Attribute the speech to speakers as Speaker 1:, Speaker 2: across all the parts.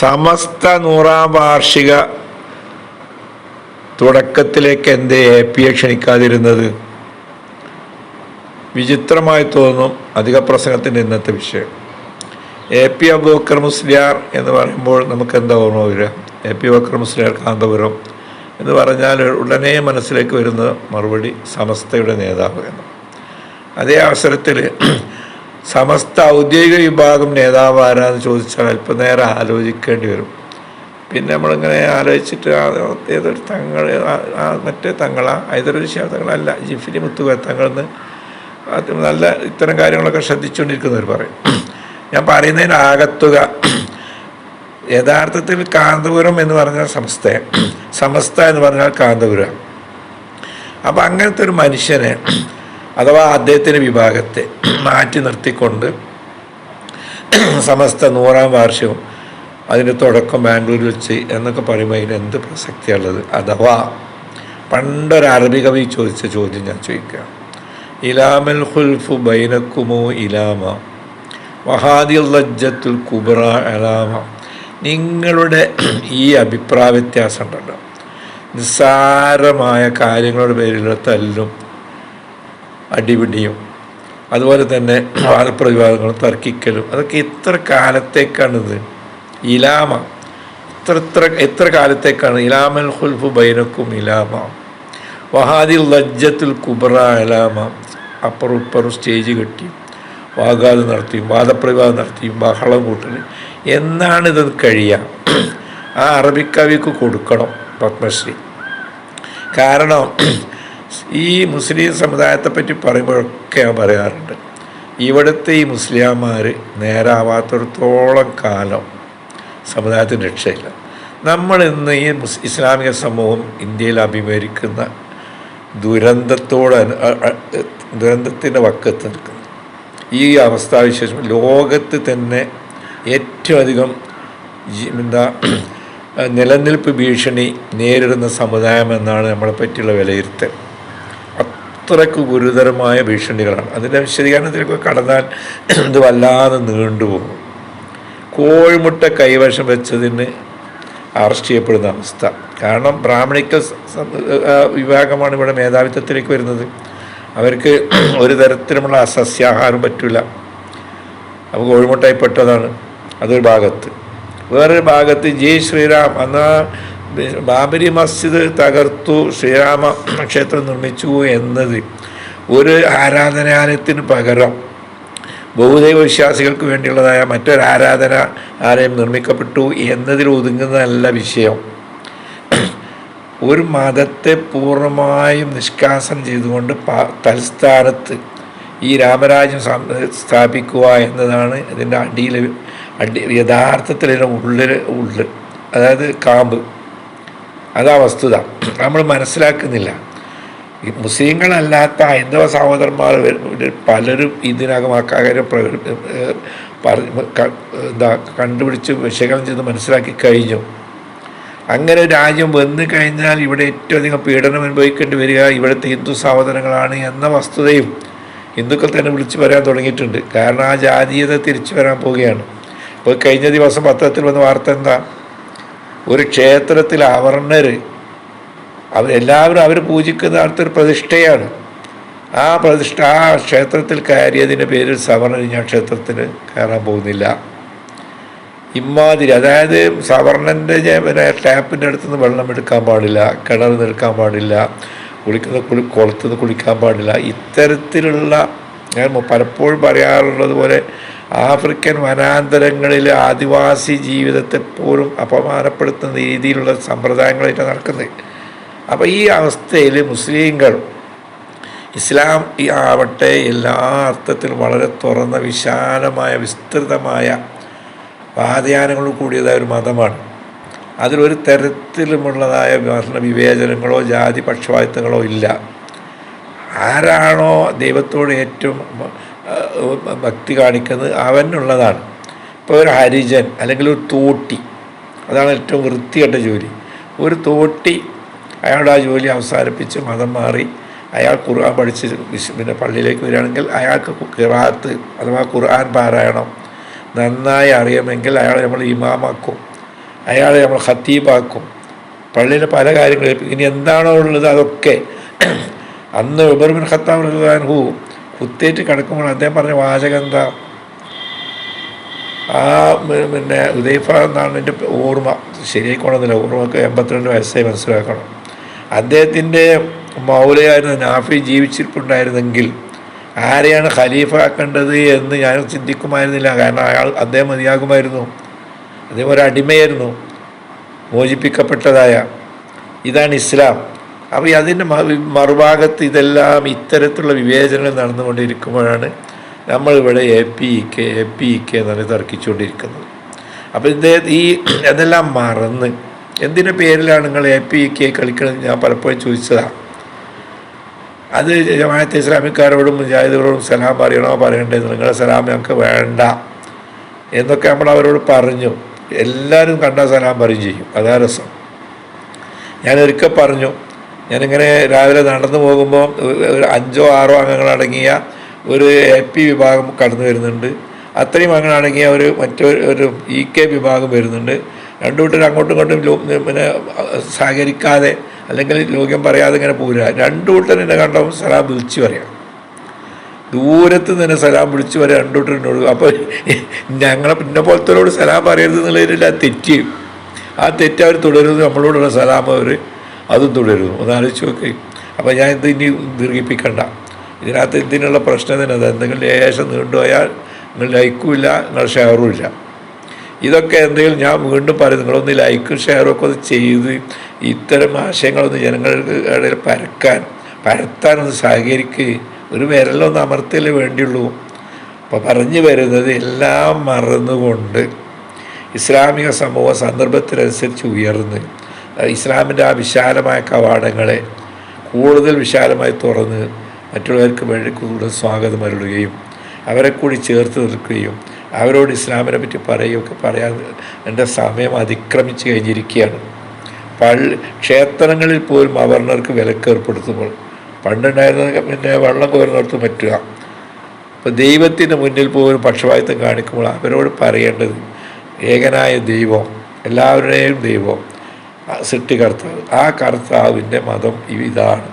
Speaker 1: സമസ്ത നൂറാം വാർഷിക തുടക്കത്തിലേക്ക് എന്തേ എ പിയെ ക്ഷണിക്കാതിരുന്നത്? വിചിത്രമായി തോന്നും അധിക പ്രസംഗത്തിന്റെ ഇന്നത്തെ വിഷയം. എ പി അബൂബക്കർ മുസ്ലിയാർ എന്ന് പറയുമ്പോൾ നമുക്ക് എന്താ ഓർമ്മ വരിക? എ പി അബൂബക്കർ മുസ്ലിയാർ കാന്തപുരം എന്ന് പറഞ്ഞാൽ ഉടനെ മനസ്സിലേക്ക് വരുന്ന മറുപടി സമസ്തയുടെ നേതാവ് എന്ന്. അതേ അവസരത്തിൽ സമസ്ത ഔദ്യോഗിക വിഭാഗം നേതാവ് ആരാന്ന് ചോദിച്ചാൽ അല്പം നേരം ആലോചിക്കേണ്ടി വരും. പിന്നെ നമ്മളിങ്ങനെ ആലോചിച്ചിട്ട് ഏതൊരു തങ്ങൾ മറ്റേ തങ്ങളാ ഏതൊരു തങ്ങളല്ല ജിഫിലി മുത്തുക തങ്ങളെന്ന് നല്ല ഇത്തരം കാര്യങ്ങളൊക്കെ ശ്രദ്ധിച്ചുകൊണ്ടിരിക്കുന്നവർ പറയും. ഞാൻ പറയുന്നതിന് ആകത്തുക. യഥാർത്ഥത്തിൽ കാന്തപുരം എന്ന് പറഞ്ഞാൽ സമസ്ത സമസ്ത എന്ന് പറഞ്ഞാൽ കാന്തപുരം. അപ്പം അങ്ങനത്തെ ഒരു മനുഷ്യനെ അഥവാ അദ്ദേഹത്തിന്റെ വിഭാഗത്തെ മാറ്റി നിർത്തിക്കൊണ്ട് സമസ്ത നൂറാം വാർഷികം അതിന്റെ തുടക്കം ബാംഗ്ലൂരിൽ വെച്ച് എന്നൊക്കെ പറയുമ്പോൾ അതിന് എന്ത് പ്രസക്തിയുള്ളത് അഥവാ പണ്ടൊരു അറബി കവി ചോദിച്ച ചോദ്യം ഞാൻ ചോദിക്കുക ഇലാമൽ ഖുൽഫു ബൈനക്കുമോ ഇലാമ വഹാദിൽ ലജ്ജത്തുൽ കുബ്ര അലാമ. നിങ്ങളുടെ ഈ അഭിപ്രായ വ്യത്യാസം ഉണ്ടല്ലോ. നിസ്സാരമായ കാര്യങ്ങളുടെ പേരിലുള്ള തല്ലും അടിപിടിയും. അതുപോലെ തന്നെ വാദപ്രതിവാദങ്ങളും തർക്കിക്കലും. അതൊക്കെ എത്ര കാലത്തേക്കാണിത്. ഇലാമ. ഇത്ര ഇത്ര എത്ര കാലത്തേക്കാണ്? ഇലാമൽ ഹുൽഫു ബൈനക്കും ഇലാമ. വഹാദിൽ ലജ്ജത്തുൽ കുബ്ര ഇലാമ. അപ്പുറം ഇപ്പുറം സ്റ്റേജ് കെട്ടി. വാഗാദം നടത്തിയും വാദപ്രതിവാദം നടത്തിയും ബഹളം കൂട്ടൽ. എന്നാണ് ഇത് കഴിയുക ആ അറബിക്കവിക്ക് കൊടുക്കണം പത്മശ്രീ. കാരണം ഈ മുസ്ലിം സമുദായത്തെ പറ്റി പറയുമ്പോഴൊക്കെ ഞാൻ പറയാറുണ്ട്. ഇവിടുത്തെ ഈ മുസ്ലിംമാർ നേരാവാത്തിടത്തോളം കാലം സമുദായത്തിന് രക്ഷയില്ല. നമ്മൾ ഇന്ന് ഈ ഇസ്ലാമിക സമൂഹം ഇന്ത്യയിൽ അഭിമുഖീകരിക്കുന്ന ദുരന്തത്തോട് ദുരന്തത്തിന്റെ വക്കത്ത് നിൽക്കുന്നു. ഈ അവസ്ഥാവിശേഷം ലോകത്ത് തന്നെ ഏറ്റവും അധികം എന്താ നിലനിൽപ്പ് ഭീഷണി നേരിടുന്ന സമുദായം എന്നാണ് നമ്മളെ പറ്റിയുള്ള വിലയിരുത്തൽ. അത്രയ്ക്ക് ഗുരുതരമായ ഭീഷണികളാണ്. അതിന്റെ വിശദീകരണത്തിലേക്ക് കടന്നാൽ ഇത് വല്ലാതെ നീണ്ടുപോകും കോഴിമുട്ട കൈവശം വെച്ചതിന് അറസ്റ്റ് ചെയ്യപ്പെടുന്ന അവസ്ഥ. കാരണം ആ, വിഭാഗമാണ് ഇവിടെ മേധാവിത്വത്തിലേക്ക് വരുന്നത്. അവർക്ക് ഒരു തരത്തിലുമുള്ള അസസ്യാഹാരം പറ്റില്ല അപ്പോൾ കോഴിമുട്ടായിപ്പെട്ടതാണ് അതൊരു ഭാഗത്ത്. വേറൊരു ഭാഗത്ത് ജയ് ശ്രീറാം അന്ന് ബാബരി മസ്ജിദ് തകർത്തു ശ്രീരാമ ക്ഷേത്രം നിർമ്മിച്ചു എന്നത് ഒരു ആരാധനാലയത്തിന് പകരം. ബഹുദൈവ വിശ്വാസികൾക്ക് വേണ്ടിയുള്ളതായ മറ്റൊരു ആരാധന ആലയം നിർമ്മിക്കപ്പെട്ടു എന്നതിൽ ഒതുങ്ങുന്നതല്ല വിഷയം. ഒരു മതത്തെ പൂർണമായും നിഷ്കാസനം ചെയ്തുകൊണ്ട് തൽസ്ഥാനത്ത് ഈ രാമരാജ്യം സ്ഥാപിക്കുക എന്നതാണ് ഇതിന്റെ അടിയിൽ അടി യഥാർത്ഥത്തിൽ ഉള്ളിൽ ഉള്ളിൽ അതായത് കാമ്പ്. അതാ വസ്തുത. നമ്മൾ മനസ്സിലാക്കുന്നില്ല. ഈ മുസ്ലിങ്ങളല്ലാത്ത ഹൈന്ദവ സഹോദരന്മാർ പലരും ഇതിനകം ആ കാര്യം എന്താ കണ്ടുപിടിച്ച് വിശകലനം ചെയ്ത് മനസ്സിലാക്കി കഴിഞ്ഞു. അങ്ങനെ രാജ്യം വന്നു കഴിഞ്ഞാൽ ഇവിടെ ഏറ്റവും അധികം പീഡനം അനുഭവിക്കേണ്ടി വരിക ഇവിടുത്തെ ഹിന്ദു സഹോദരങ്ങളാണ് എന്ന വസ്തുതയും ഹിന്ദുക്കൾ തന്നെ വിളിച്ചു വരാൻ തുടങ്ങിയിട്ടുണ്ട്. കാരണം ആ ജാതീയത തിരിച്ചു വരാൻ പോവുകയാണ്. ഇപ്പോൾ കഴിഞ്ഞ ദിവസം പത്രത്തിൽ വന്ന വാർത്ത എന്താ? ഒരു ക്ഷേത്രത്തിൽ അവർണർ അവരെല്ലാവരും അവർ പൂജിക്കുന്ന അടുത്തൊരു പ്രതിഷ്ഠയാണ്. ആ പ്രതിഷ്ഠ ആ ക്ഷേത്രത്തിൽ കയറിയതിന്റെ പേരിൽ സവർണർ ഞാൻ ക്ഷേത്രത്തിൽ കയറാൻ പോകുന്നില്ല. ഇമാതിരി അതായത് സവർണന്റെ പിന്നെ ടാപ്പിന്റെ അടുത്ത് നിന്ന് വെള്ളം എടുക്കാൻ പാടില്ല കിണറിൽ നിൽക്കാൻ പാടില്ല കുളിക്കുന്ന കുളി കുളത്തുനിന്ന് കുളിക്കാൻ പാടില്ല. ഇത്തരത്തിലുള്ള ഞാൻ പലപ്പോഴും പറയാറുള്ളത് പോലെ ആഫ്രിക്കൻ വനാന്തരങ്ങളിലെ ആദിവാസി ജീവിതത്തെ പോലും അപമാനപ്പെടുത്തുന്ന രീതിയിലുള്ള സമ്പ്രദായങ്ങളായിട്ട് നടക്കുന്നത്. അപ്പോൾ ഈ അവസ്ഥയിൽ മുസ്ലിങ്ങൾ ഇസ്ലാം ഈ ആവട്ടെ എല്ലാ അർത്ഥത്തിലും വളരെ തുറന്ന വിശാലമായ വിസ്തൃതമായ വാദ്യാനങ്ങളും കൂടിയതായ ഒരു മതമാണ്. അതിലൊരു തരത്തിലുമുള്ളതായ വിവേചനങ്ങളോ ജാതി പക്ഷപാതിത്വങ്ങളോ ഇല്ല. ആരാണോ ദൈവത്തോട് ഏറ്റവും ഭക്തി കാണിക്കുന്നത് അവനുള്ളതാണ്. ഇപ്പോൾ ഒരു ഹരിജൻ അല്ലെങ്കിൽ ഒരു തോട്ടി അതാണ് ഏറ്റവും വൃത്തികെട്ട ജോലി. ഒരു തോട്ടി അയാളുടെ ആ ജോലി അവസാനിപ്പിച്ച് മതം മാറി അയാൾ ഖുർആൻ പഠിച്ച് പിന്നെ പള്ളിയിലേക്ക് വരികയാണെങ്കിൽ അയാൾക്ക് ഖിറാത്ത് അഥവാ ഖുർആൻ പാരായണം നന്നായി അറിയാമെങ്കിൽ അയാളെ നമ്മൾ ഇമാമാക്കും അയാളെ നമ്മൾ ഖത്തീബാക്കും. പള്ളിയിലെ പല കാര്യങ്ങളും ഇനി എന്താണോ ഉള്ളത് അതൊക്കെ. അന്ന് ഉബർബിൻ ഖത്താബ് റഹ്ലാൻഹു കുത്തേറ്റ് കിടക്കുമ്പോൾ അദ്ദേഹം പറഞ്ഞ വാചകം എന്താ ആ പിന്നെ ഉദയഫ എന്നാണ് എന്റെ ഓർമ്മ. ശരിയായിക്കോണമെന്നില്ല ഓർമ്മക്ക് എൺപത്തിരണ്ട് വയസ്സായി മനസ്സിലാക്കണം. അദ്ദേഹത്തിന്റെ മൗലയായിരുന്ന നാഫി ജീവിച്ചിരിപ്പുണ്ടായിരുന്നെങ്കിൽ ആരെയാണ് ഖലീഫ ആക്കേണ്ടത് എന്ന് ഞാൻ ചിന്തിക്കുമായിരുന്നില്ല. കാരണം അയാൾ അദ്ദേഹം മതിയാകുമായിരുന്നു. അദ്ദേഹം ഒരു അടിമയായിരുന്നു. മോചിപ്പിക്കപ്പെട്ടതായ ഇതാണ് ഇസ്ലാം. അപ്പോൾ അതിന്റെ മറുഭാഗത്ത് ഇതെല്ലാം ഇത്തരത്തിലുള്ള വിവേചനങ്ങൾ നടന്നുകൊണ്ടിരിക്കുമ്പോഴാണ് നമ്മളിവിടെ A P E K A P E K എന്നാണ് തർക്കിച്ചുകൊണ്ടിരിക്കുന്നത്. അപ്പോൾ ഇദ്ദേഹം ഈ അതെല്ലാം മറന്ന് എന്തിന്റെ പേരിലാണ് നിങ്ങൾ എ പി ഇ കെ കളിക്കുന്നത് ഞാൻ പലപ്പോഴും ചോദിച്ചതാണ്. അത് ജമാഅത്തെ ഇസ്ലാമിക്കാരോടും മുജാഹിദുകളോടും സലാം പറയണോ പറയണ്ടേ നിങ്ങളുടെ സലാം ഞങ്ങൾക്ക് വേണ്ട എന്നൊക്കെ നമ്മൾ അവരോട് പറഞ്ഞു. എല്ലാവരും കണ്ട സലാം പറയും ചെയ്യും. അതാ രസം. ഞാൻ പറഞ്ഞു ഞാനിങ്ങനെ രാവിലെ നടന്നു പോകുമ്പോൾ ഒരു അഞ്ചോ ആറോ അംഗങ്ങളടങ്ങിയ ഒരു എ പി വിഭാഗം കടന്നു വരുന്നുണ്ട്. അത്രയും അംഗങ്ങളടങ്ങിയ ഒരു മറ്റൊരു ഒരു ഇ കെ വിഭാഗം വരുന്നുണ്ട്. രണ്ടു കൂട്ടരും അങ്ങോട്ടും ഇങ്ങോട്ടും പിന്നെ സഹകരിക്കാതെ അല്ലെങ്കിൽ ലോക്യം പറയാതെ ഇങ്ങനെ പോരുക. രണ്ടു കൂട്ടരും എന്നെ കണ്ടപ്പോൾ സലാം വിളിച്ചു പറയാം. ദൂരത്ത് നിന്ന് സലാം വിളിച്ചു വരെ രണ്ടു കൂട്ടരുണ്ടോളൂ അപ്പോൾ ഞങ്ങളെ പിന്നെ പോലത്തോട് സലാം പറയരുത് എന്നുള്ളതിൽ ആ തെറ്റ്. ആ തെറ്റ് അവർ തുടരുന്നത് നമ്മളോടുള്ള സലാം അവർ അതും തുടരുന്നു. ഒന്ന് ആലോചിച്ച് നോക്കി. അപ്പോൾ ഞാൻ ഇത് ഇനി ദീർഘിപ്പിക്കണ്ട. ഇതിനകത്ത് ഇതിനുള്ള പ്രശ്നം തന്നെ അത്. എന്തെങ്കിലും ലേശം നീണ്ടുപോയാൽ നിങ്ങൾ ലൈക്കും ഇല്ല നിങ്ങൾ ഷെയറും ഇല്ല ഇതൊക്കെ എന്തെങ്കിലും ഞാൻ വീണ്ടും പറയും. നിങ്ങളൊന്ന് ലൈക്കും ഷെയറും ഒക്കെ ഒന്ന് ചെയ്ത് ഇത്തരം ആശയങ്ങളൊന്ന് ജനങ്ങൾക്ക് ഇടയിൽ പരക്കാൻ പരത്താനൊന്ന് സഹകരിക്ക്. ഒരു വിരലൊന്ന് അമർത്തലേ വേണ്ടിയുള്ളൂ. അപ്പോൾ പറഞ്ഞു വരുന്നത് എല്ലാം മറന്നുകൊണ്ട് ഇസ്ലാമിക സമൂഹ സന്ദർഭത്തിനനുസരിച്ച് ഉയർന്ന് ഇസ്ലാമിന്റെ ആ വിശാലമായ കവാടങ്ങളെ കൂടുതൽ വിശാലമായി തുറന്ന് മറ്റുള്ളവർക്ക് വേണ്ടി കൂടുതൽ സ്വാഗതം അരുളുകയും അവരെ കൂടി ചേർത്ത് നിൽക്കുകയും അവരോട് ഇസ്ലാമിനെ പറ്റി പറയുകയൊക്കെ പറയാൻ എന്റെ സമയം അതിക്രമിച്ച് കഴിഞ്ഞിരിക്കുകയാണ്. പള്ളി ക്ഷേത്രങ്ങളിൽ പോലും അവർണർക്ക് വിലക്കേർപ്പെടുത്തുമ്പോൾ പണ്ടുണ്ടായിരുന്ന പിന്നെ വെള്ളം കോരുന്നിടത്ത് പറ്റുക. അപ്പോൾ ദൈവത്തിന്റെ മുന്നിൽ പോലും പക്ഷപാതിത്വം കാണിക്കുമ്പോൾ അവരോട് പറയേണ്ടത് ഏകനായ ദൈവം എല്ലാവരുടെയും ദൈവം സൃഷ്ടികർത്താവ് ആ കർത്താവിന്റെ മതം ഇതാണ്.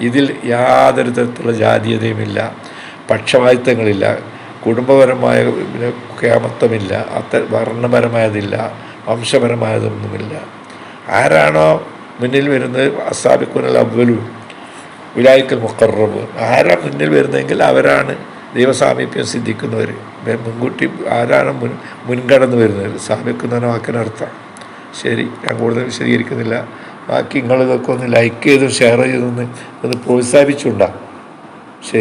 Speaker 1: ഇതിൽ യാതൊരു തരത്തിലുള്ള ജാതീയതയുമില്ല പക്ഷപാതിത്വങ്ങളില്ല കുടുംബപരമായ പിന്നെ ക്ഷേമത്വമില്ല അത്ത വർണപരമായതില്ല വംശപരമായതൊന്നുമില്ല. ആരാണോ മുന്നിൽ വരുന്നത്? അസാബിക്കുനൽ അവലു വിലായിക്കൽ മുക്കറബ് ആരാ മുന്നിൽ വരുന്നതെങ്കിൽ അവരാണ് ദൈവസാമീപ്യം സിദ്ധിക്കുന്നവർ മുൻകൂട്ടി ആരാണ് മുൻ മുൻകടന്ന് വരുന്നത്? സാമിക്കുന്ന വാക്കിനർത്ഥം. ശരി ഞാൻ കൂടുതൽ വിശദീകരിക്കുന്നില്ല. ബാക്കി നിങ്ങളിതൊക്കെ ഒന്ന് ലൈക്ക് ചെയ്തും ഷെയർ ചെയ്തൊന്ന് ഒന്ന് പ്രോത്സാഹിപ്പിച്ചുണ്ടാകും